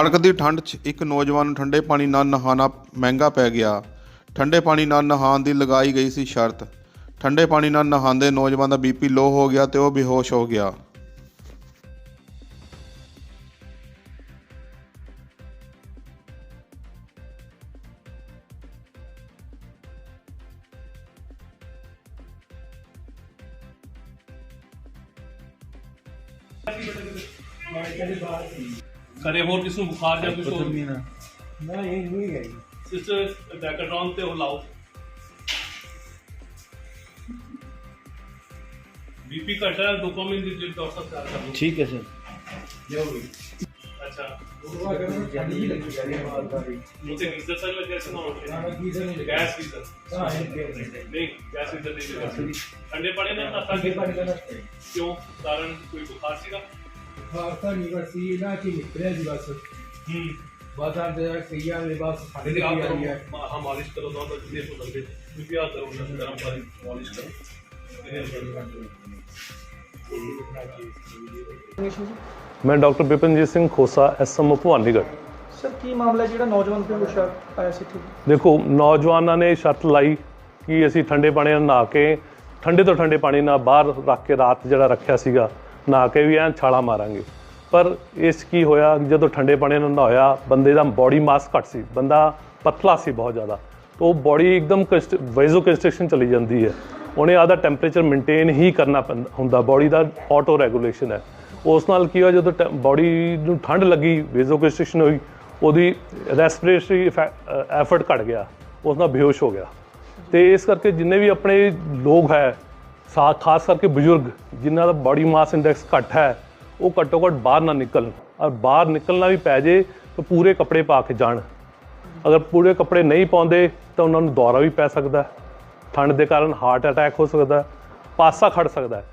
ਕੜਕਦੀ ਠੰਡ 'ਚ ਇੱਕ ਨੌਜਵਾਨ ਨੂੰ ਠੰਡੇ ਪਾਣੀ ਨਾਲ ਨਹਾਉਣਾ ਮਹਿੰਗਾ ਪੈ ਗਿਆ। ਠੰਡੇ ਪਾਣੀ ਨਾਲ ਨਹਾਉਣ ਦੀ ਲਗਾਈ ਗਈ ਸੀ ਸ਼ਰਤ। ਠੰਡੇ ਪਾਣੀ ਨਾਲ ਨਹਾਉਂਦੇ ਨੌਜਵਾਨ ਦਾ ਬੀਪੀ ਲੋ ਹੋ ਗਿਆ ਤੇ ਉਹ ਬੇਹੋਸ਼ ਹੋ ਗਿਆ। ਕਰੇ ਹੋਰ ਕਿਸ ਨੂੰ ਬੁਖਾਰ ਜਾਂ ਕੁਝ ਹੋਰ ਨਾ ਇਹ ਨਹੀਂ ਗਈ ਸਿਸਟਰ ਡੈਕਾਟ੍ਰੋਨ ਤੇ ਉਹ ਲਾਓ ਬੀਪੀ ਘਟਾ ਹੈ ਡੋਪਾਮਾइन ਦੀ ਜਿਹੜੀ ਡਾਕਟਰ ਸਾਹਿਬ ਕਰ ਰਹੇ ਠੀਕ ਹੈ ਸਰ ਅੱਛਾ ਉਹ ਅਗਰ ਠੰਡੀ ਲੱਗੀ ਜਾ ਰਹੀ ਹੈ ਬਾਤ ਕਰ ਰਹੀ ਮੁਝੇ ਗੀਜ਼ਰ ਤਾਂ ਲੱਗਿਆ ਸੀ ਨਾ ਨਾ ਕੀ ਸਰ ਨਹੀਂ ਗੈਸ ਗੀਜ਼ਰ ਹਾਂ ਇਹ ਕੇ ਨਹੀਂ ਗੈਸ ਗੀਜ਼ਰ ਨਹੀਂ ਲੱਗਾ ਠੰਡੇ ਪਾਣੀ ਨਾਲ ਨਹਾਤਾ ਅੱਗੇ ਪਾਣੀ ਦਾ ਨਾ ਕਿਉਂ ਕਾਰਨ ਕੋਈ ਬੁਖਾਰ ਸੀਗਾ ਖਾਰਤਾ ਨਿਵਰਸੀ ਨਾ ਕਿ ਨਿਕਲਿਆ ਜੀ ਬਸ ਹੂੰ। ਬਸ ਆ ਦੇ ਕਈਆ ਦੇ ਬਸ ਸਾਡੇ ਹੈ ਹਾਂ ਬੀਪੀ ਆ ਕਰੋ ਨਾ ਗਰਮ ਪਾਣੀ ਮਾਲਿਸ਼ ਕਰੋ ਇਹਦੇ ਅੰਦਰ ਮੈਂ doctor Bipanjit Singh Khosa SMO Bhawanigarh. Sir ਕੀ ਮਾਮਲਾ ਹੈ ਜਿਹੜਾ ਨੌਜਵਾਨ ਤੇ ਸ਼ਰਤ ਆਇਆ ਸੀ ਇੱਥੇ? ਦੇਖੋ ਨੌਜਵਾਨਾਂ ਨੇ ਸ਼ਰਤ ਲਾਈ ਕਿ ਅਸੀਂ ਠੰਡੇ ਪਾਣੀ ਨਾਲ ਨਹਾ ਕੇ ਠੰਡੇ ਤੋਂ ਠੰਡੇ ਪਾਣੀ ਨਾਲ ਬਾਹਰ ਰੱਖ ਕੇ ਰਾਤ ਜਿਹੜਾ ਰੱਖਿਆ ਸੀਗਾ ਨਹਾ ਕੇ ਵੀ ਐਂ ਛਾਲਾ ਮਾਰਾਂਗੇ। ਪਰ ਇਸ ਕੀ ਹੋਇਆ, ਜਦੋਂ ਠੰਡੇ ਪਾਣੀ ਨਾਲ ਨਹਾਇਆ ਬੰਦੇ ਦਾ ਬਾਡੀ ਮਾਸ ਘੱਟ ਸੀ, ਬੰਦਾ ਪਤਲਾ ਸੀ ਬਹੁਤ ਜ਼ਿਆਦਾ। ਤਾਂ ਉਹ ਬਾਡੀ ਇੱਕਦਮ ਵੈਜ਼ੋ ਕੰਸਟ੍ਰਕਸ਼ਨ ਚਲੀ ਜਾਂਦੀ ਹੈ। ਉਹਨੇ ਆਦਾ ਟੈਂਪਰੇਚਰ ਮੇਨਟੇਨ ਹੀ ਕਰਨਾ ਪੈਂਦਾ, ਹੁੰਦਾ ਬਾਡੀ ਦਾ ਆਟੋ ਰੈਗੂਲੇਸ਼ਨ ਹੈ। ਉਸ ਨਾਲ ਕੀ ਹੋਇਆ, ਜਦੋਂ ਬਾਡੀ ਨੂੰ ਠੰਡ ਲੱਗੀ ਵੈਜ਼ੋ ਕੰਸਟ੍ਰਕਸ਼ਨ ਹੋਈ, ਉਹਦੀ ਰੈਸਪੀਰੇਟਰੀ ਐਫਰਟ ਘਟ ਗਿਆ, ਉਸ ਨਾਲ ਬੇਹੋਸ਼ ਹੋ ਗਿਆ। ਤੇ ਇਸ ਕਰਕੇ ਜਿੰਨੇ ਵੀ ਆਪਣੇ ਲੋਕ ਹੈ ਖਾਸ ਕਰਕੇ ਬਜ਼ੁਰਗ, ਜਿਨ੍ਹਾਂ ਦਾ ਬਾਡੀ ਮਾਸ ਇੰਡੈਕਸ ਘੱਟ ਹੈ, ਉਹ ਘੱਟੋ ਘੱਟ ਬਾਹਰ ਨਾ ਨਿਕਲਣ। ਔਰ ਬਾਹਰ ਨਿਕਲਣਾ ਵੀ ਪੈ ਜੇ, ਤਾਂ ਪੂਰੇ ਕੱਪੜੇ ਪਾ ਕੇ ਜਾਣ। ਅਗਰ ਪੂਰੇ ਕੱਪੜੇ ਨਹੀਂ ਪਾਉਂਦੇ, ਤਾਂ ਉਹਨਾਂ ਨੂੰ ਦੌਰਾ ਵੀ ਪੈ ਸਕਦਾ ਠੰਡ ਦੇ ਕਾਰਨ ਹਾਰਟ ਅਟੈਕ ਹੋ ਸਕਦਾ ਪਾਸਾ ਖੜ ਸਕਦਾ ਹੈ।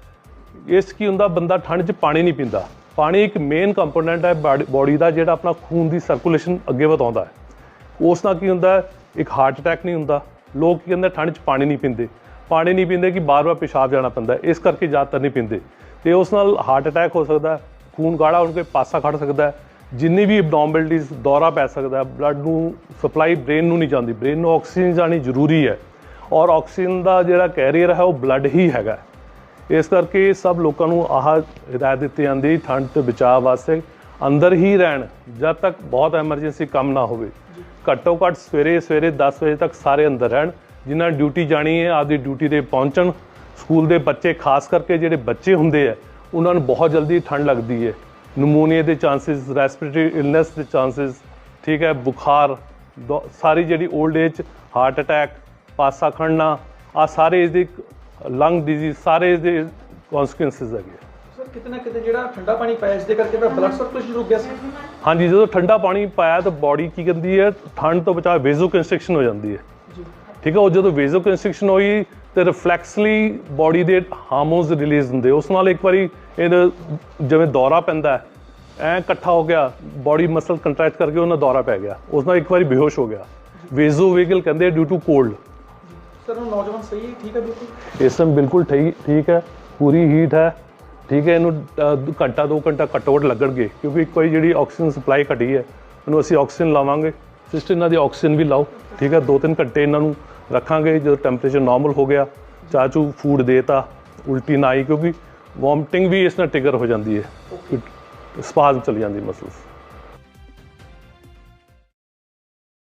ਇਸ ਕੀ ਹੁੰਦਾ, ਬੰਦਾ ਠੰਡ 'ਚ ਪਾਣੀ ਨਹੀਂ ਪੀਂਦਾ। ਪਾਣੀ ਇੱਕ ਮੇਨ ਕੰਪੋਨੈਂਟ ਹੈ ਬਾਡੀ ਦਾ ਜਿਹੜਾ ਆਪਣਾ ਖੂਨ ਦੀ ਸਰਕੂਲੇਸ਼ਨ ਅੱਗੇ ਵਧਾਉਂਦਾ ਹੈ। ਉਸ ਨਾਲ ਕੀ ਹੁੰਦਾ ਇੱਕ ਹਾਰਟ ਅਟੈਕ ਨਹੀਂ ਹੁੰਦਾ। ਲੋਕ ਕੀ ਕਹਿੰਦੇ, ਠੰਡ 'ਚ ਪਾਣੀ ਨਹੀਂ ਪੀਂਦੇ। ਪਾਣੀ ਨਹੀਂ ਪੀਂਦੇ ਕਿ ਬਾਰ-ਬਾਰ ਪਿਸ਼ਾਬ ਜਾਣਾ ਪੈਂਦਾ ਇਸ ਕਰਕੇ ਜ਼ਿਆਦਾਤਰ ਨਹੀਂ ਪੀਂਦੇ। ਤੇ ਉਸ ਨਾਲ ਹਾਰਟ ਅਟੈਕ ਹੋ ਸਕਦਾ ਖੂਨ ਗਾੜਾ ਹੋਣ ਕੇ ਪਾਸਾ ਖੜ ਸਕਦਾ ਜਿੰਨੀ ਵੀ ਐਬਨੋਰਮੈਲਿਟੀਜ਼ ਦੌਰਾ ਪੈ ਸਕਦਾ ਬਲੱਡ ਨੂੰ ਸਪਲਾਈ ਬ੍ਰੇਨ ਨੂੰ ਨਹੀਂ ਜਾਂਦੀ। ਬ੍ਰੇਨ ਨੂੰ ਆਕਸੀਜਨ ਜਾਣੀ ਜ਼ਰੂਰੀ ਹੈ। ਔਰ ਆਕਸੀਜਨ ਦਾ ਜਿਹੜਾ ਕੈਰੀਅਰ ਹੈ, ਉਹ ਬਲੱਡ ਹੀ ਹੈਗਾ ਇਸ ਕਰਕੇ ਸਭ ਲੋਕਾਂ ਨੂੰ ਆਹ ਹਦਾਇਤ ਦਿੱਤੀ ਜਾਂਦੀ ਠੰਡ ਤੋਂ ਬਚਾਅ ਵਾਸਤੇ ਅੰਦਰ ਹੀ ਰਹਿਣ, ਜਦ ਤੱਕ ਬਹੁਤ ਐਮਰਜੈਂਸੀ ਕੰਮ ਨਾ ਹੋਵੇ। ਘੱਟੋ ਘੱਟ ਸਵੇਰੇ ਸਵੇਰੇ 10 ਵਜੇ ਤੱਕ ਸਾਰੇ ਅੰਦਰ ਰਹਿਣ। ਜਿਨ੍ਹਾਂ ਡਿਊਟੀ ਜਾਣੀ ਹੈ ਆਪਦੀ ਡਿਊਟੀ ਤੇ ਪਹੁੰਚਣ। ਸਕੂਲ ਦੇ ਬੱਚੇ ਖਾਸ ਕਰਕੇ ਜਿਹੜੇ ਬੱਚੇ ਹੁੰਦੇ ਆ ਉਹਨਾਂ ਨੂੰ ਬਹੁਤ ਜਲਦੀ ਠੰਡ ਲੱਗਦੀ ਹੈ। ਨਮੂਨੀਆ ਦੇ ਚਾਂਸਸ ਰੈਸਪੀਰੇਟਰੀ ਇਲਨੈਸ ਦੇ ਚਾਂਸਸ ਠੀਕ ਹੈ ਬੁਖਾਰ ਸਾਰੀ ਜਿਹੜੀ 올ਡ ਏਜ ਹਾਰਟ ਅਟੈਕ ਪਾਸਾ ਖੜਨਾ ਆ ਸਾਰੇ ਇਸ ਦੀ ਲੰਗ ਡਿਜ਼ੀਜ਼ ਸਾਰੇ ਇਸ ਦੇ ਕਨਸੀਕੁਐਂਸਸ ਹੈਗੇ। ਸਰ ਕਿਤੇ ਨਾ ਕਿਤੇ ਜਿਹੜਾ ਠੰਡਾ ਪਾਣੀ ਪਾਇਆ ਇਸ ਦੇ ਕਰਕੇ ਤਾਂ ਬਲੱਡ ਸਰਕੂਲੇਸ਼ਨ ਰੁਕ ਗਿਆ ਸੀ। ਹਾਂਜੀ ਜਦੋਂ ਠੰਡਾ ਪਾਣੀ ਪਾਇਆ ਤਾਂ ਬਾਡੀ ਕੀ ਕਰਦੀ ਹੈ ਠੰਡ ਤੋਂ ਬਚਾ ਵੇਜ਼ੋ ਕੰਸਟ੍ਰਕਸ਼ਨ ਹੋ ਜਾਂਦੀ ਹੈ। ਜੀ। ਠੀਕ ਹੈ ਉਹ ਜਦੋਂ ਵੇਜ਼ੋ ਕੰਸਟ੍ਰਕਸ਼ਨ ਹੋਈ ਤੇ ਰਿਫਲੈਕਸਲੀ ਬਾਡੀ ਦੇ ਹਾਰਮੋਨਸ ਰਿਲੀਜ਼ ਹੁੰਦੇ ਉਸ ਨਾਲ ਇੱਕ ਵਾਰੀ ਇਹ ਜਿਵੇਂ ਦੌਰਾ ਪੈਂਦਾ ਹੈ ਐ ਇਕੱਠਾ ਹੋ ਗਿਆ ਬਾਡੀ ਮਸਲ ਕੰਟਰੈਕਟ ਕਰਕੇ ਉਹਨਾਂ ਦੌਰਾ ਪੈ ਗਿਆ ਉਸ ਨਾਲ ਇੱਕ ਵਾਰੀ ਬੇਹੋਸ਼ ਹੋ ਗਿਆ। ਵੇਜ਼ੋ ਵੇਗਲ ਕਹਿੰਦੇ ਡਿਊ ਟੂ ਕੋਲਡ ਸਰ ਨੌਜਵਾਨ ਸਹੀ ਠੀਕ ਹੈ ਬਿਲਕੁਲ? ਇਸ ਟਾਈਮ ਬਿਲਕੁਲ ਠੀਕ ਠੀਕ ਹੈ ਪੂਰੀ ਹੀਟ ਹੈ ਠੀਕ ਹੈ ਇਹਨੂੰ ਘੰਟਾ 2 ਘੰਟਾ ਘੱਟੋ ਘੱਟ ਲੱਗਣਗੇ ਕਿਉਂਕਿ ਵਾਰੀ ਜਿਹੜੀ ਆਕਸੀਜਨ ਸਪਲਾਈ ਘਟੀ ਹੈ ਉਹਨੂੰ ਅਸੀਂ ਆਕਸੀਜਨ ਲਾਵਾਂਗੇ ਸਿਸਟਰ ਇਹਨਾਂ ਦੀ ਆਕਸੀਜਨ ਵੀ ਲਾਓ। ਠੀਕ ਹੈ 2-3 ਘੰਟੇ ਇਹਨਾਂ ਨੂੰ ਰੱਖਾਂਗੇ, ਜਦੋਂ ਟੈਂਪਰੇਚਰ ਨਾਰਮਲ ਹੋ ਗਿਆ, ਚਾਚੂ ਫੂਡ ਦੇਤਾ, ਉਲਟੀ ਨਾ ਆਈ ਕਿਉਂਕਿ ਵੋਮਟਿੰਗ ਵੀ ਇਸ ਨਾਲ ਟ੍ਰਿਗਰ ਹੋ ਜਾਂਦੀ ਹੈ ਸਪਾਜ਼ਮ ਚਲੀ ਜਾਂਦੀ ਮਸਲਸ।